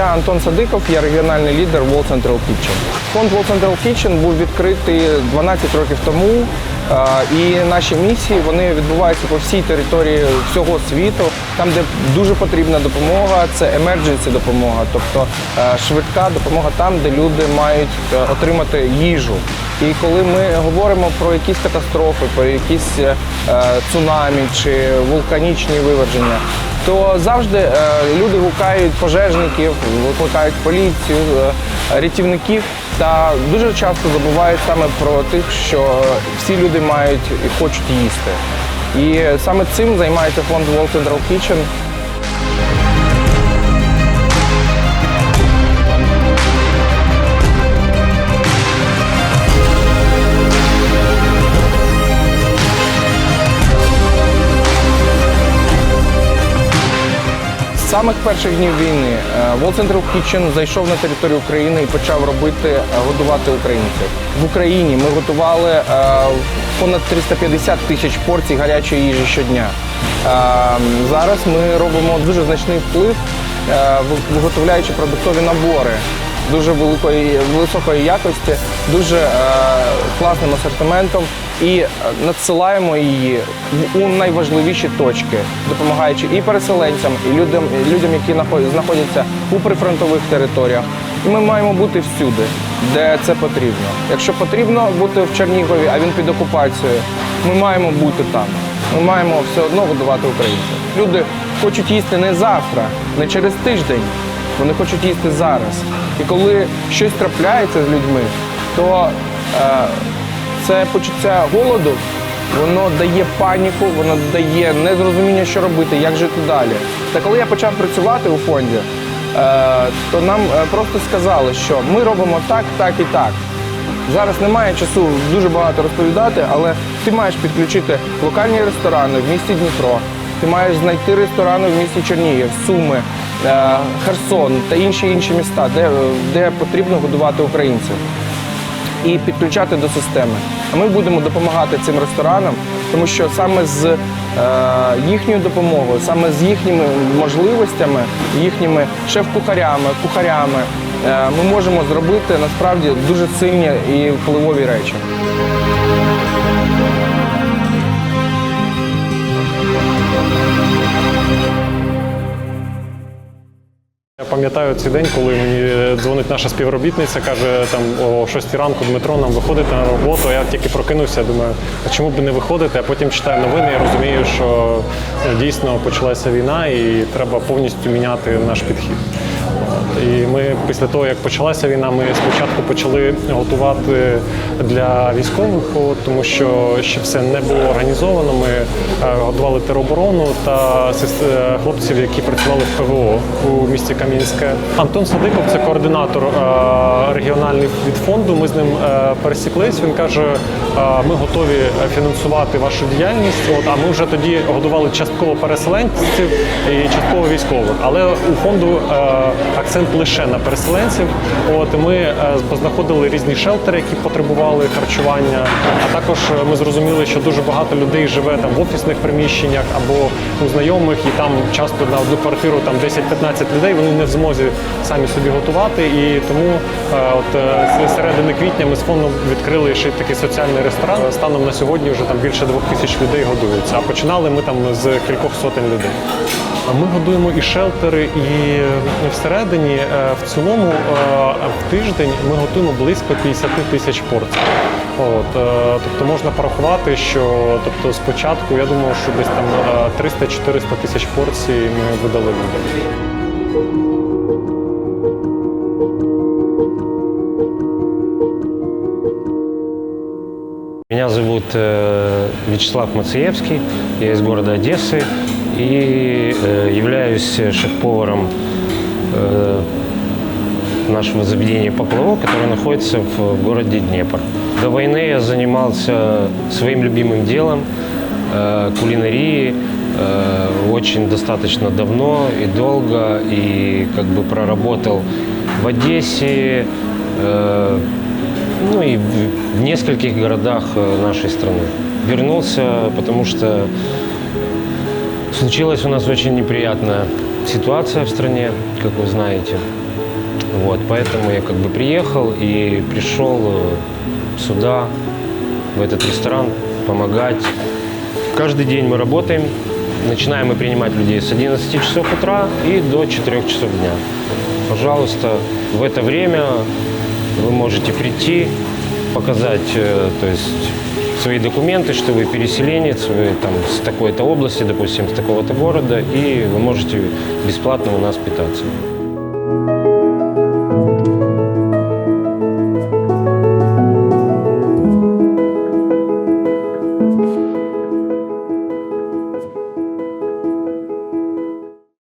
Я Антон Садиков, я регіональний лідер Wall Central Kitchen. Фонд Wall Central Kitchen був відкритий 12 років тому. І наші місії вони відбуваються по всій території всього світу, там, де дуже потрібна допомога, це emergency допомога, тобто е, швидка допомога там, де люди мають е, отримати їжу. І коли ми говоримо про якісь катастрофи, про якісь е, цунамі чи вулканічні виверження, то завжди е, люди гукають пожежників, викликають поліцію, е, рятівників та дуже часто забувають саме про тих, що всі люди мають і хочуть їсти. І саме цим займається фонд World Central Kitchen. З самих перших днів війни World Central Kitchen зайшов на територію України і почав робити, е, годувати українців. В Україні ми готували е, понад 350 тисяч порцій гарячої їжі щодня. Е, Зараз ми робимо дуже значний вплив, виготовляючи продуктові набори дуже великої високої якості, дуже е, класним асортиментом і е, надсилаємо її у найважливіші точки, допомагаючи і переселенцям, і людям, і людям, які нахо- знаходяться у прифронтових територіях. Ми маємо бути всюди, де це потрібно. Якщо потрібно бути в Чернігові, а він під окупацією, ми маємо бути там. Ми маємо все одно годувати українців. Люди хочуть їсти не завтра, не через тиждень. Вони хочуть їсти зараз. І коли щось трапляється з людьми, то е, це почуття голоду, воно дає паніку, воно дає незрозуміння, що робити, як жити далі. Та коли я почав працювати у фонді, е, то нам е, просто сказали, що ми робимо так, так і так. Зараз немає часу дуже багато розповідати, але ти маєш підключити локальні ресторани в місті Дніпро. Ти маєш знайти ресторани в місті Чернігів, Суми, Херсон та інші інші міста, де, де потрібно годувати українців і підключати до системи. А ми будемо допомагати цим ресторанам, тому що саме з е, їхньою допомогою, саме з їхніми можливостями, їхніми шеф-кухарями, кухарями, е, ми можемо зробити насправді дуже сильні і впливові речі. Пам'ятаю цей день, коли мені дзвонить наша співробітниця, каже там о 6 ранку Дмитро, нам виходити на роботу. Я тільки прокинувся, думаю, а чому б не виходити? А потім читаю новини і розумію, що ну, дійсно почалася війна і треба повністю міняти наш підхід. І ми після того, як почалася війна, ми спочатку почали готувати для військових, тому що ще все не було організовано. Ми е, готували тероборону та е, хлопців, які працювали в ПВО у місті Кам'янське. Антон Садиков це координатор е, регіональний від фонду. Ми з ним пересіклись. Він каже: ми готові фінансувати вашу діяльність. От, а ми вже тоді годували частково переселенців і частково військових. Але у фонду акцент лише на переселенців. От ми е, познаходили різні шелтери, які потребували харчування. А також е, ми зрозуміли, що дуже багато людей живе там в офісних приміщеннях або у знайомих, і там часто на одну квартиру там 10-15 людей. Вони не в змозі самі собі готувати. І тому е, от середини квітня ми з фондом відкрили ще такий соціальний ресторан. Станом на сьогодні вже там більше двох тисяч людей годуються. А починали ми там з кількох сотень людей. Ми годуємо і шелтери, і е, всередині е, в цілому е, в тисячень ми готуємо близько 50 тисяч порцій. От, е, тобто можна порахувати, що тобто спочатку я думав, що десь там е, 300-400 тисяч порцій ми видали людям. Меня зовут э, Вячеслав Мациевский, я из города Одессы и э, являюсь шеф-поваром э, нашего заведения «Поплавок», которое находится в городе Днепр. До войны я занимался своим любимым делом э, кулинарией э, очень достаточно давно и долго, и как бы проработал в Одессе, э, ну и в, нескольких городах э, нашей страны. Вернулся, потому что случилась у нас очень неприятная ситуация в стране, как вы знаете. Вот, поэтому я как бы приехал и пришел э, сюда, в этот ресторан, помогать. Каждый день мы работаем. Начинаем мы принимать людей с 11 часов утра и до 4 часов дня. Пожалуйста, в это время вы можете прийти, показать э, то есть, свои документы, что вы переселенец, вы там с такой-то области, допустим, с такого-то города, и вы можете бесплатно у нас питаться.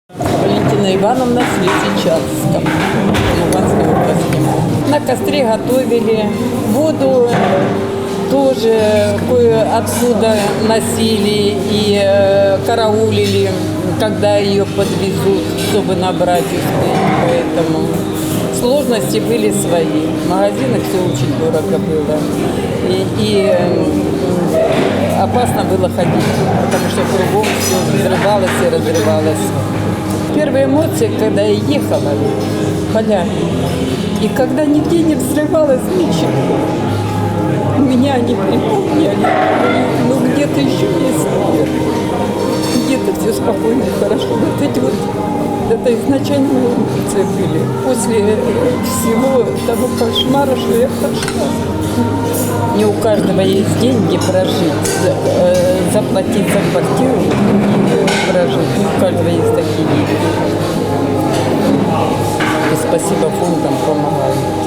Валентина Ивановна с области. На костре готовили отсюда носили и э, караулили, когда ее подвезут, чтобы набрать успеть. Поэтому сложности были свои. В магазинах все очень дорого было. И, и, э, опасно было ходить, потому что кругом все взрывалось и разрывалось. Первые эмоции, когда я ехала, поля, и когда нигде не взрывалось ничего, меня они припомнили, ну где-то еще есть, где-то все спокойно хорошо. Вот эти вот, это изначальные эмоции были. После всего того кошмара, что я прошла. Не у каждого есть деньги прожить, э, заплатить за квартиру и прожить. Не у каждого есть такие деньги. И спасибо фондам помогают.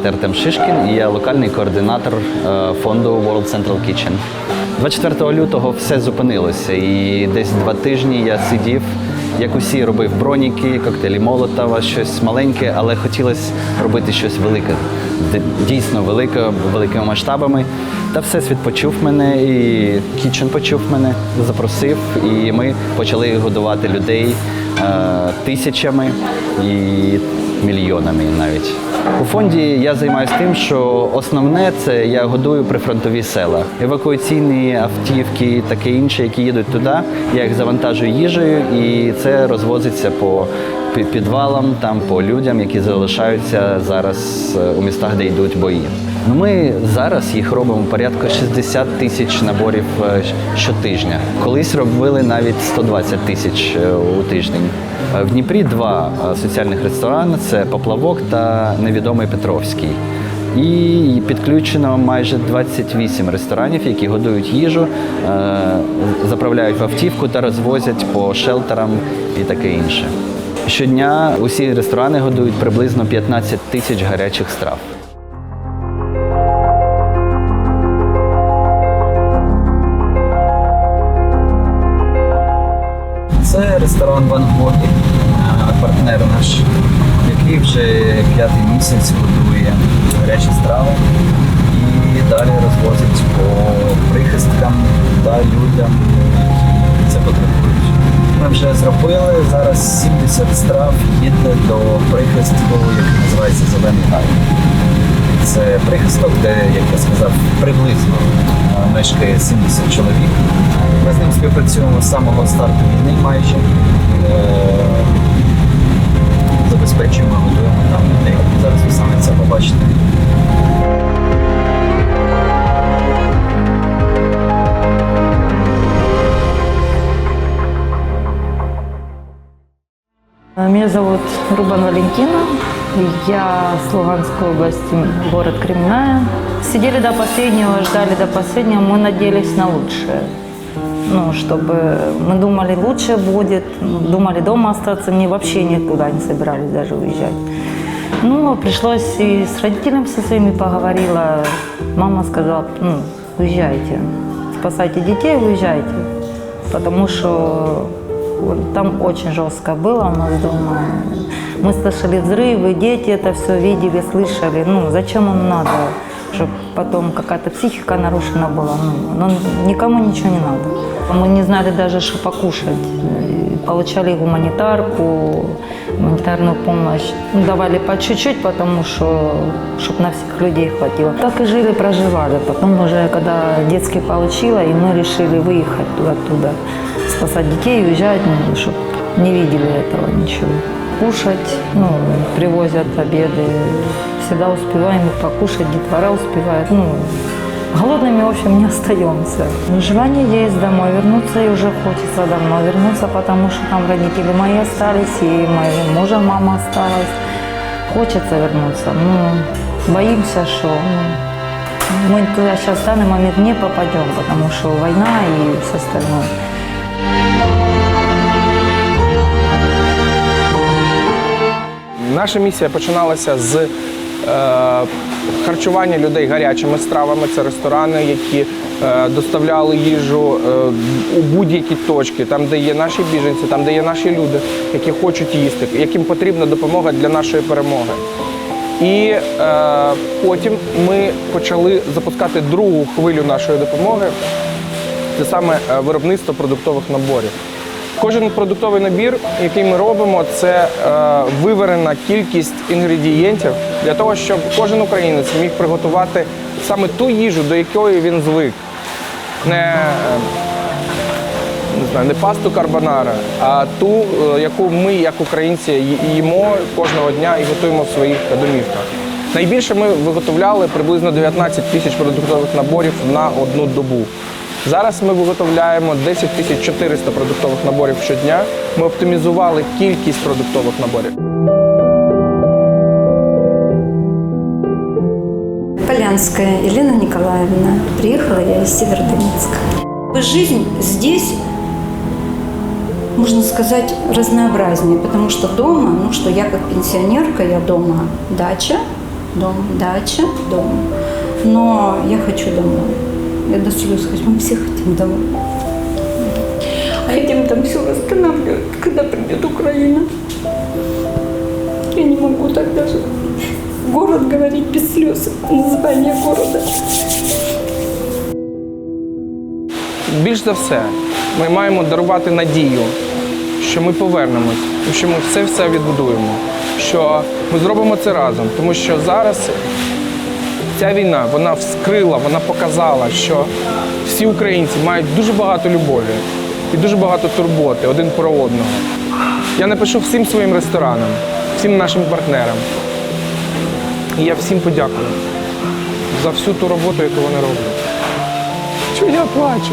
Звати Артем Шишкін і я локальний координатор е, фонду World Central Kitchen. 24 лютого все зупинилося, і десь два тижні я сидів, як усі, робив броніки, коктейлі Молотова, щось маленьке, але хотілося робити щось велике, дійсно велике, великими масштабами. Та всесвіт почув мене, і Kitchen почув мене, запросив, і ми почали годувати людей е, тисячами і мільйонами навіть. У фонді я займаюся тим, що основне це я годую прифронтові села. Евакуаційні автівки, таке інше, які їдуть туди. Я їх завантажую їжею, і це розвозиться по підвалам, там по людям, які залишаються зараз е, у містах, де йдуть бої. Ну, Ми зараз їх робимо порядка 60 тисяч наборів е, щотижня. Колись робили навіть 120 тисяч е, у тиждень. Е, В Дніпрі два е, соціальних ресторани: це Поплавок та Невідомий Петровський. І підключено майже 28 ресторанів, які годують їжу, е, заправляють в автівку та розвозять по шелтерам і таке інше. Щодня усі ресторани годують приблизно 15 тисяч гарячих страв. Це ресторан Ван п'ятий місяць годує гарячі страви і далі розвозить по прихисткам та людям, які це потребують. Ми вже зробили зараз 70 страв їде до прихистку, який називається Зелений Гай. Це прихисток, де, як я сказав, приблизно е, мешкає 70 чоловік. Ми з ним співпрацюємо з самого старту війни майже. Зовут Рубан Валентина. Я с Луганской области, город Кремная. Сидели до последнего, ждали до последнего. Мы надеялись на лучшее. Ну, чтобы мы думали, лучше будет. Думали дома остаться. Не вообще никуда не собирались даже уезжать. Ну, пришлось и с родителями со своими поговорила. Мама сказала, ну, уезжайте. Спасайте детей, уезжайте. Потому что там очень жестко было у нас дома. Мы слышали взрывы, дети это все видели, слышали. Ну, зачем им надо? Чтобы потом какая-то психика нарушена была. Ну, но никому ничего не надо. Мы не знали даже, что покушать. Получали гуманитарку, гуманитарную помощь. Ну, Давали по чуть-чуть, потому что, чтобы на всех людей хватило. Так и жили, проживали. Потом уже, когда детский получила, и мы решили выехать оттуда, спасать детей, уезжать, чтобы не видели этого ничего. Кушать, ну, привозят обеды, всегда успеваем и покушать, детвора успевает, ну, Голодными, в общем, не остаемся. Желание есть домой вернуться, и уже хочется давно вернуться, потому что там родители мои остались, и моего мужа мама осталась. Хочется вернуться. Ну, боимся, что ну, мы туда сейчас в данный момент не попадем, потому что война и все остальное. Наша місія починалася з е, харчування людей гарячими стравами. Це ресторани, які е, доставляли їжу е, у будь-які точки, там, де є наші біженці, там, де є наші люди, які хочуть їсти, яким потрібна допомога для нашої перемоги. І е, потім ми почали запускати другу хвилю нашої допомоги. Це саме е, виробництво продуктових наборів. Кожен продуктовий набір, який ми робимо, це е, виварена кількість інгредієнтів для того, щоб кожен українець міг приготувати саме ту їжу, до якої він звик. Не, е, не знаю, не пасту карбонара, а ту, яку ми, як українці, їмо кожного дня і готуємо в своїх домівках. Найбільше ми виготовляли приблизно 19 тисяч продуктових наборів на одну добу. Зараз ми виготовляємо 10 тисяч 400 продуктових наборів щодня. Ми оптимізували кількість продуктових наборів. Полянская Елена Николаевна. Приехала я из Северодонецка. Жизнь здесь, можно сказать, разнообразнее, потому что дома, ну что я как пенсионерка, я дома дача, дом, дача, дом. Но я хочу домой. Я до слез хочу. Мы все хотим домой. Хотим там все восстанавливать, когда придет Украина. Я не могу так даже город говорить без слез, название города. Більш за все, ми маємо дарувати надію, що ми повернемось, що ми все все відбудуємо, що ми зробимо це разом. Тому що зараз ця війна вона вскрила, вона показала, що всі українці мають дуже багато любові і дуже багато турботи один про одного. Я напишу всім своїм ресторанам, всім нашим партнерам. І я всім подякую за всю ту роботу, яку вони роблять. Чого я плачу?